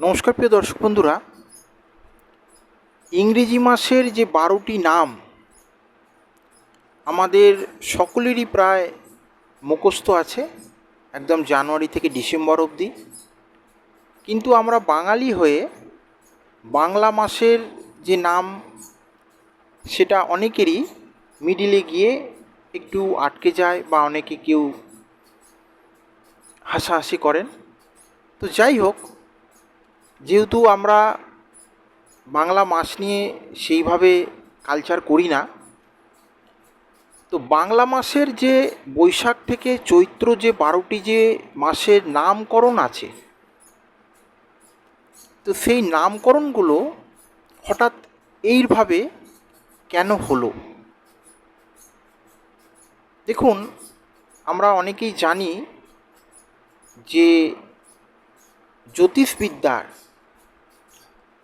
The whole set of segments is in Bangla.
নমস্কার প্রিয় দর্শক বন্ধুরা, ইংরেজি মাসের যে বারোটি নাম আমাদের সকলেরই প্রায় মুখস্থ আছে, একদম জানুয়ারি থেকে ডিসেম্বর অবধি। কিন্তু আমরা বাঙালি হয়ে বাংলা মাসের যে নাম, সেটা অনেকেরই মিডিলে গিয়ে একটু আটকে যায় বা অনেকে কেউ হাসাহাসি করেন। তো যাই হোক যেহেতু আমরা বাংলা মাস নিয়ে সেইভাবে কালচার করি না, তো বাংলা মাসের যে বৈশাখ থেকে চৈত্র যে বারোটি যে মাসের নামকরণ আছে, তো সেই নামকরণগুলো হঠাৎ এইভাবে কেন হলো? দেখুন, আমরা অনেকেই জানি যে জ্যোতিষবিদ্যার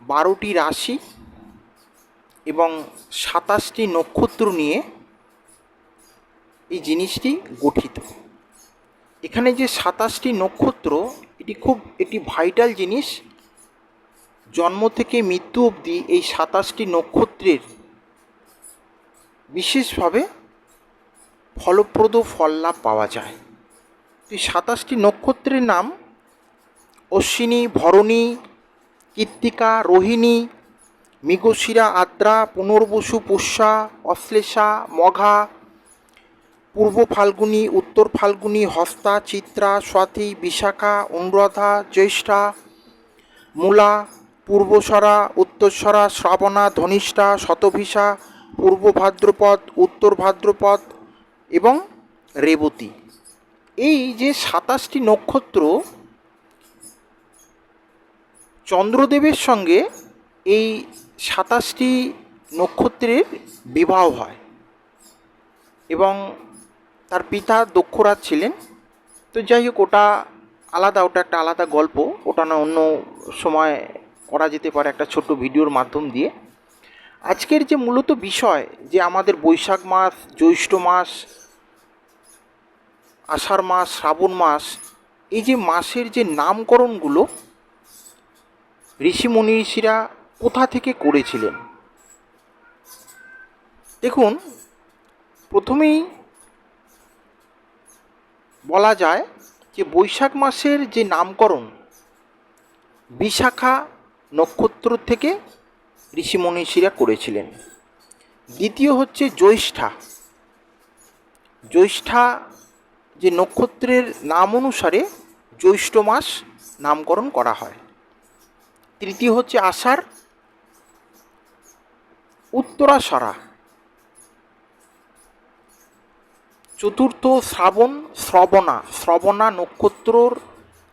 বারোটি রাশি এবং সাতাশটি নক্ষত্র নিয়ে এই জিনিসটি গঠিত। এখানে যে সাতাশটি নক্ষত্র, এটি খুব একটি ভাইটাল জিনিস। জন্ম থেকে মৃত্যু অবধি এই সাতাশটি নক্ষত্রের বিশেষভাবে ফলপ্রদ ফল লাভ পাওয়া যায়। এই সাতাশটি নক্ষত্রের নাম অশ্বিনী, ভরণী কৃত্তিকা রোহিণী, মৃগশিরা, আদ্রা, পুনর্বসু, পুষ্যা, অশ্লেষা, মঘা, পূর্ব ফাল্গুনি, উত্তর ফাল্গুনী, হস্তা, চিত্রা, স্বাতি, বিশাখা, অনুরাধা, জ্যৈষ্ঠা, মূলা, পূর্বসরা, উত্তরসরা, শ্রাবণা, ধনিষ্ঠা, শতভিষা, পূর্ব ভাদ্রপদ, উত্তর ভাদ্রপদ এবং রেবতী। এই যে সাতাশটি নক্ষত্র চন্দ্রদেবের সঙ্গে এই সাতাশটি নক্ষত্রের বিবাহ হয় এবং তার পিতা দক্ষরাজ ছিলেন। তো যাই হোক, ওটা আলাদা, ওটা একটা আলাদা গল্প। ওটা না, অন্য সময় করা যেতে পারে একটা ছোট্ট ভিডিওর মাধ্যম দিয়ে। আজকের যে মূলত বিষয়, যে আমাদের বৈশাখ মাস, জ্যৈষ্ঠ মাস, আষাঢ় মাস, শ্রাবণ মাস, এই যে মাসের যে নামকরণগুলো ঋষি মনীষীরা কোথা থেকে করেছিলেন? দেখুন, প্রথমেই বলা যায় যে বৈশাখ মাসের যে নামকরণ, বিশাখা নক্ষত্র থেকে ঋষি মনীষীরা করেছিলেন। দ্বিতীয় হচ্ছে জ্যৈষ্ঠা। জ্যৈষ্ঠা যে নক্ষত্রের নাম অনুসারে জ্যৈষ্ঠ মাস নামকরণ করা হয়। তৃতীয় হচ্ছে আষাঢ়, উত্তরাষাঢ়া। চতুর্থ শ্রাবণ, শ্রবণা। শ্রবণা নক্ষত্রর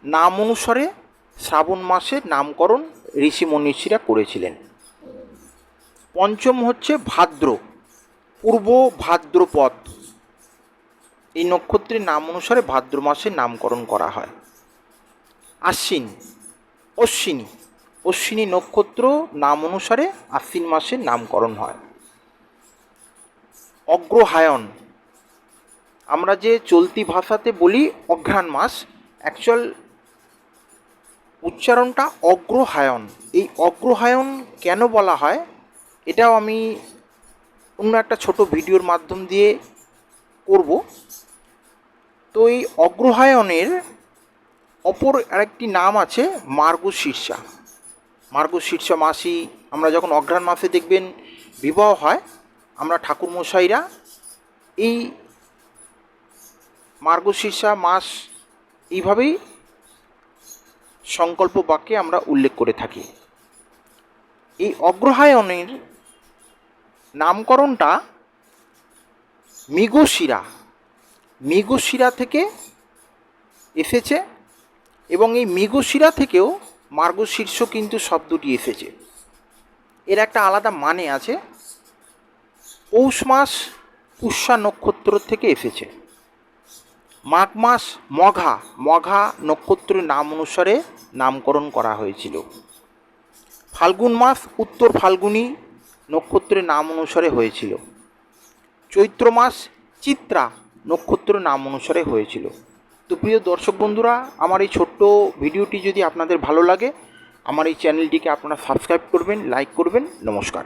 নাম অনুসারে শ্রাবণ মাসের নামকরণ ঋষি মনীষীরা করেছিলেন। পঞ্চম হচ্ছে ভাদ্র, পূর্ব ভাদ্রপদ। এই নক্ষত্রের নাম অনুসারে ভাদ্র মাসের নামকরণ করা হয়। আশ্বিন, অশ্বিনী। অশ্বিনী নক্ষত্র নাম অনুসারে আশ্বিন মাসের নামকরণ হয়। অগ্রহায়ণ। আমরা যে চলতি ভাষাতে বলি অঘ্রাণ মাস অ্যাকচুয়াল উচ্চারণটা অগ্রহায়ণ। এই অগ্রহায়ণ কেন বলা হয়? এটাও আমি অন্য একটা ছোট ভিডিওর মাধ্যম দিয়ে করব। তো এই অগ্রহায়ণের অপর আরেকটি নাম আছে মার্গশীর্ষা। মার্গশীর্ষা মাসি আমরা যখন অঘ্রাণ মাসে দেখবেন বিবাহ হয়, আমরা ঠাকুরমশাইরা এই মার্গশীর্ষা মাস এইভাবেই সংকল্প বাক্যে আমরা উল্লেখ করে থাকি। এই অগ্রহায়ণের নামকরণটা মৃগশিরা মৃগশিরা থেকে এসেছে এবং এই মৃগশিরা থেকেও মার্গশীর্ষ কিন্তু শব্দটি এসেছে। এর একটা আলাদা মানে আছে, পৌষ মাস পুষ্যা নক্ষত্র থেকে এসেছে। মাঘ মাস মঘা মঘা নক্ষত্রের নাম অনুসারে নামকরণ করা হয়েছিল। ফাল্গুন মাস উত্তর ফাল্গুনি নক্ষত্রের নাম অনুসারে হয়েছিল। চৈত্র মাস চিত্রা নক্ষত্রের নাম অনুসারে হয়েছিল। তো প্রিয় দর্শক বন্ধুরা, আমার এই ছোট্ট ভিডিওটি যদি আপনাদের ভালো লাগে, আমার এই চ্যানেলটিকে আপনারা সাবস্ক্রাইব করবেন লাইক করবেন, নমস্কার।